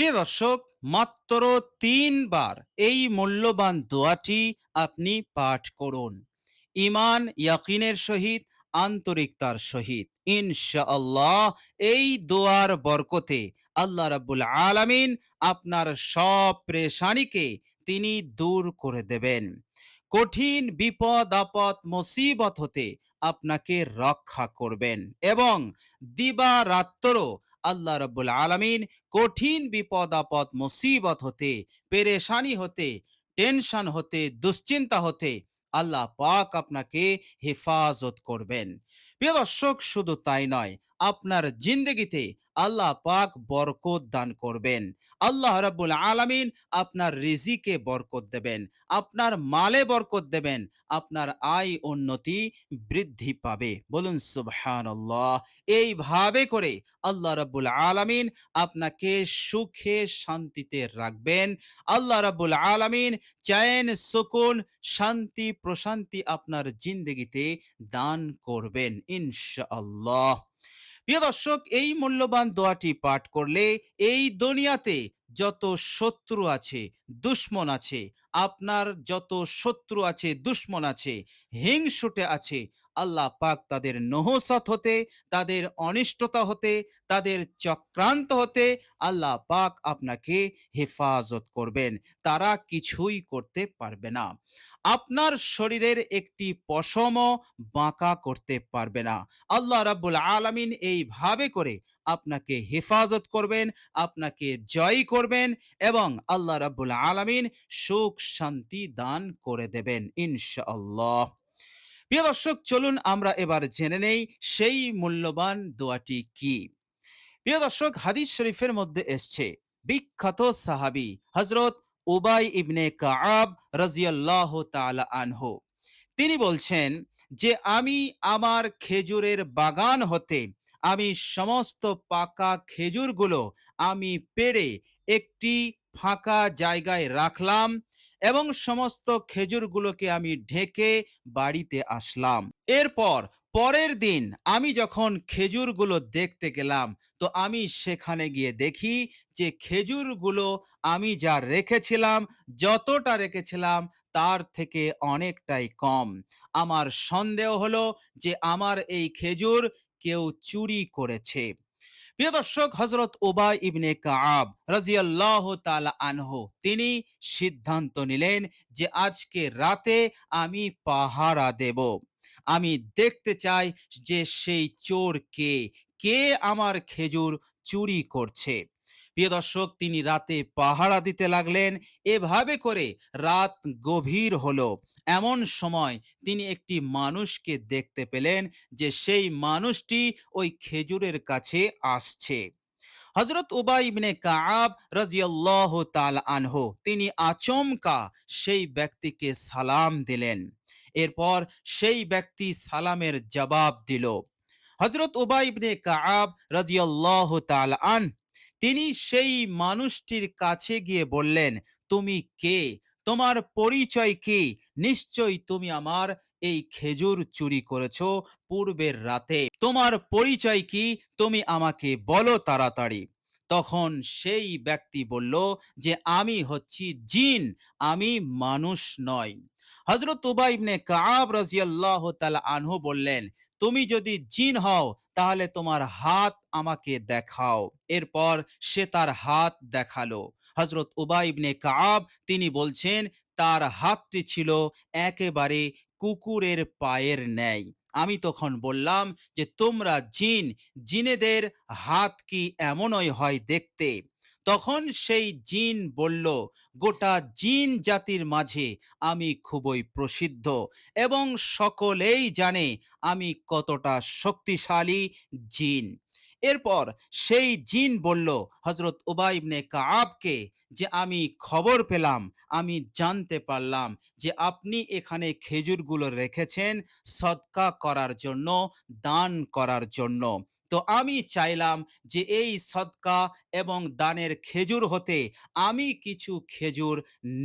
প্রিয় দর্শক, মাত্র তিনবার এই মূল্যবান দোয়াটি আপনি পাঠ করুন। ইমান ইয়াকিনের সহিত, আন্তরিকতার সহিত। ইনশাআল্লাহ এই দোয়ার বরকতে আল্লাহ রাব্বুল আলামিন আপনার সব প্রেশানিকে তিনি দূর করে দেবেন। কঠিন বিপদ, আপদ, মুসিবত হতে আপনাকে রক্ষা করবেন এবং দিবা রাত্রও আল্লাহ রব্বুল আলমিন কঠিন বিপদ, আপদ, মুসিবত হতে, পেরেশানি হতে, টেনশন হতে, দুশ্চিন্তা হতে আল্লাহ পাক আপনাকে হেফাজত করবেন। প্রিয় দর্শক, শুধু তাই নয়, আপনার জিন্দগিতে আল্লাহ পাক বরকত দান করবেন। আল্লাহ রাব্বুল আলামিন আপনার রিজিকে বরকত দেবেন, আপনার মালে বরকত দেবেন, আপনার আয় উন্নতি বৃদ্ধি পাবে। বলুন, সুবহানাল্লাহ। এইভাবে করে আল্লাহ রাব্বুল আলামিন আপনাকে সুখে শান্তিতে রাখবেন। আল্লাহ রাব্বুল আলামিন চ্যান, সুকুন, শান্তি, প্রশান্তি আপনার জিন্দগিতে দান করবেন, ইনশাআল্লাহ। প্রিয় দর্শক, এই মূল্যবান দোয়াটি পাঠ করলে এই দুনিয়াতে যত শত্রু আছে, দুশ্মন আছে, আপনার যত শত্রু আছে, দুশ্মন আছে, হিংসুটে আছে আল্লাহ পাক তাদের নহসত হতে, তাদের অনিষ্টতা হতে, তাদের চক্রান্ত হতে আল্লাহ পাক আপনাকে হেফাজত করবেন। তারা কিছুই করতে পারবে না। আপনার শরীরের একটি পশমও বাঁকা করতে পারবে না। আল্লাহ রাব্বুল আলামিন এইভাবে করে আপনাকে হেফাজত করবেন, আপনাকে জয় করবেন এবং আল্লাহ রাব্বুল আলামিন সুখ শান্তি দান করে দেবেন, ইনশাআল্লাহ। প্রিয় দর্শক, চলুন আমরা এবার জেনে নেই সেই মূল্যবান দোয়াটি কি। প্রিয় দর্শক, হাদিস শরীফের মধ্যে এসছে, বিখ্যাত সাহাবি হজরত উবাই ইবনে কাআব রাজিয়াল্লাহ তাআলা আনহু। তিনি বলছেন যে, আমি আমার খেজুরের বাগান হতে, আমি সমস্ত পাকা খেজুরগুলো আমি পেড়ে একটি ফাঁকা জায়গায় রাখলাম এবং সমস্ত খেজুরগুলোকে আমি ঢেকে বাড়িতে আসলাম। এরপর পরের দিন আমি যখন খেজুরগুলো দেখতে গেলাম, তো আমি সেখানে গিয়ে দেখি যে খেজুরগুলো আমি যা রেখেছিলাম, যতটা রেখেছিলাম, তার থেকে অনেকটাই কম। আমার সন্দেহ হলো যে আমার এই খেজুর কেউ চুরি করেছে। প্রিয় দর্শক হজরত ওবাই ইবনে কাব রাজিয়াল্লাহ তালা আনহু, তিনি সিদ্ধান্ত নিলেন যে আজকে রাতে আমি পাহারা দেব। আমি দেখতে চাই যে সেই চোর কে? কে আমার খেজুর চুরি করছে? প্রিয় দর্শক, তিনি রাতে পাহারা দিতে লাগলেন। এভাবে করে রাত গভীর হলো। এমন সময় তিনি একটি মানুষকে দেখতে পেলেন যে সেই মানুষটি ওই খেজুরের কাছে আসছে। হজরত উবাই ইবনে কাব রাজিয়াল্লাহ তাল আনহু, তিনি আচমকা সেই ব্যক্তিকে সালাম দিলেন। এরপর সেই ব্যক্তি সালামের জবাব দিল। হজরত উবাই ইবনে কাব রাজিয়াল্লাহ তাল আন, তিনি সেই মানুষটির কাছে গিয়ে বললেন, তুমি কে? তোমার পরিচয় কি? নিশ্চয়ই তুমি আমার এই খেজুর চুরি করেছ পূর্বের রাতে। তোমার পরিচয় কি? তুমি আমাকে বলো তাড়াতাড়ি। তখন সেই ব্যক্তি বলল যে, আমি হচ্ছি জিন, আমি মানুষ নয় হজরত উবাই ইবনে কাব রাজিয়াল্লাহ তাআলা আনহু বললেন, তুমি যদি জিন হও, তাহলে তোমার হাত আমাকে দেখাও। এরপর সে তার হাত দেখাল। হজরত উবাই ইবনে কাব তিনি বলছেন, তার হাতটি ছিল একেবারে কুকুরের পায়ের ন্যায়। আমি তখন বললাম যে, তোমরা জিন, জিনেদের হাত কি এমনই হয় দেখতে? তখন সেই জিন বলল, গোটা জিন জাতির মাঝে আমি খুবই প্রসিদ্ধ এবং সকলেই জানে আমি কতটা শক্তিশালী জিন। এরপর সেই জিন বলল হজরত উবাইবনে কাবকে যে আমি খবর পেলাম, আমি জানতে পারলাম যে আপনি এখানে খেজুরগুলো রেখেছেন সৎকা করার জন্য, দান করার জন্য। তো আমি চাইলাম যে এই সদকা এবং দানের খেজুর হতে আমি কিছু খেজুর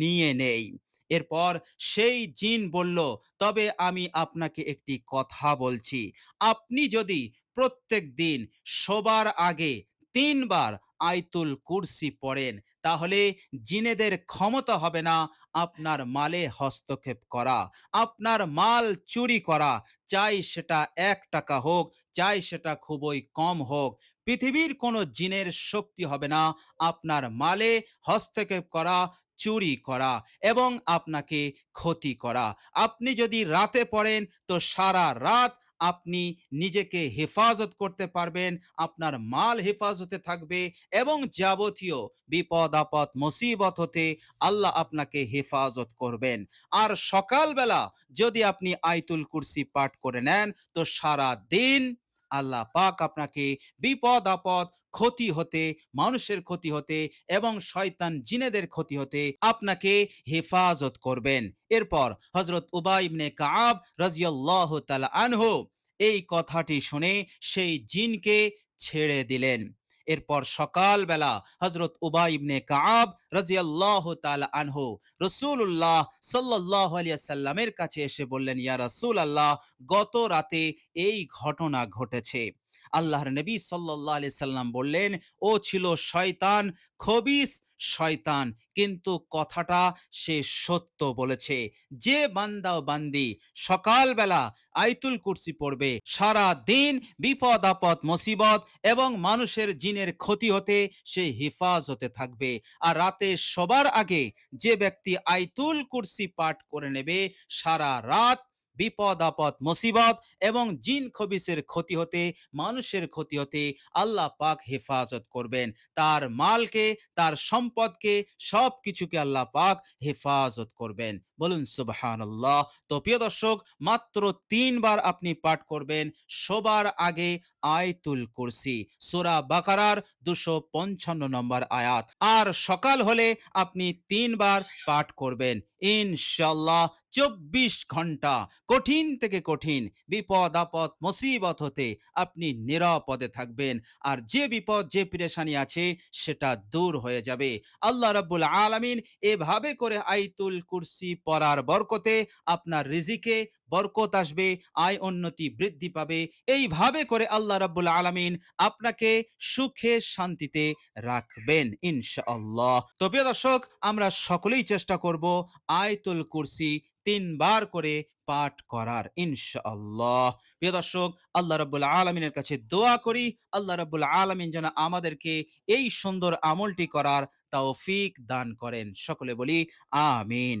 নিয়ে নেই। এরপর সেই জিন বলল, তবে আমি আপনাকে একটি কথা বলছি। আপনি যদি প্রত্যেক দিন সবার আগে তিনবার আইতুল কুরসি পড়েন। তাহলে জিনেদের ক্ষমতা হবে না আপনার মালে হস্তক্ষেপ করা, আপনার মাল চুরি করা। চাই সেটা এক টাকা হোক, চাই সেটা খুবই কম হোক। পৃথিবীর কোনো জিনের শক্তি হবে না আপনার মালে হস্তক্ষেপ করা, চুরি করা এবং আপনাকে ক্ষতি করা। আপনি যদি রাতে পড়েন তো সারা রাত আপনি নিজেকে হেফাজত করতে পারবেন, আপনার মাল হেফাজতে থাকবে এবং যাবতীয় বিপদ, আপদ, মুসিবত হতে আল্লাহ আপনাকে হেফাজত করবেন। আর সকালবেলা যদি আপনি আইতুল কুরসি পাঠ করে নেন, তো সারা দিন আল্লাহ পাক আপনাকে বিপদ, আপদ, ক্ষতি হতে, মানুষের ক্ষতি হতে এবং শয়তান জিনেদের ক্ষতি হতে আপনাকে হেফাজত করবেন। এরপর হজরত উবাই ইবনে কাব রাজিয়াল্লাহ তাআলা আনহু এই কথাটি শুনে সেই জিনকে ছেড়ে দিলেন। এরপর সকালবেলা হজরত উবাই ইবনে কাব রাজিয়াল্লাহ তাআলা আনহু রসুল্লাহ সাল্লাহ সাল্লামের কাছে এসে বললেন, ইয়া রসুল আল্লাহ গত রাতে এই ঘটনা ঘটেছে। আল্লাহর নবী সাল্লাহ আলি সাল্লাম বললেন, ও ছিল শয়তান, খবিস শয়তান, কিন্তু কথাটা সে সত্য বলেছে। যে বান্দা বান্দি, সকালবেলা আইতুল কুরসি পড়বে সারা দিন বিপদ, আপদ, মুসিবত এবং মানুষের জিনের ক্ষতি হতে সে হেফাজতে থাকবে। আর রাতে সবার আগে যে ব্যক্তি আইতুল কুরসি পাঠ করে নেবে, সারা রাত বিপদ, আপদ, মুসিবত এবং জিন খবিসের ক্ষতি হতে, মানুষের ক্ষতি হতে আল্লাহ পাক হেফাজত করবেন। তার মালকে, তার সম্পদকে সব কিছুকে আল্লাহ পাক হেফাজত করবেন। বলুন সুবহান তো প্রিয় দর্শক, মাত্র তিনবার আপনি পাঠ করবেন সবার আগে আয়তুল কুরসি, সুরা বাকারার দুশো পঞ্চান্ন নম্বর আয়াত। আর সকাল হলে আপনি তিনবার পাঠ করবেন। ইনশাল্লাহ চব্বিশ ঘণ্টা, কঠিন থেকে কঠিন, বিপদ আপদ, মুসিবত হতে আপনি নিরাপদে থাকবেন। আর যে বিপদ, যে পেরেশানি আছে, সেটা দূর হয়ে যাবে। আল্লাহ রাব্বুল আলামিন এভাবে করে আইতুল কুরসি পড়ার বরকতে আপনার রিজিকে বরকত আসবে, আয় উন্নতি বৃদ্ধি পাবে। এইভাবে করে আল্লাহ রাব্বুল আলামিন আপনাকে সুখে শান্তিতে রাখবেন ইনশাআল্লাহ। তো প্রিয় দর্শক, আমরা সকলেই চেষ্টা করব আয়তুল কুরসি তিনবার করে পাঠ করার ইনশাআল্লাহ। প্রিয় দর্শক, আল্লাহ রাব্বুল আলামিনের কাছে দোয়া করি, আল্লাহ রাব্বুল আলামিন যেন আমাদেরকে এই সুন্দর আমলটি করার তৌফিক দান করেন। সকলে বলি, আমিন।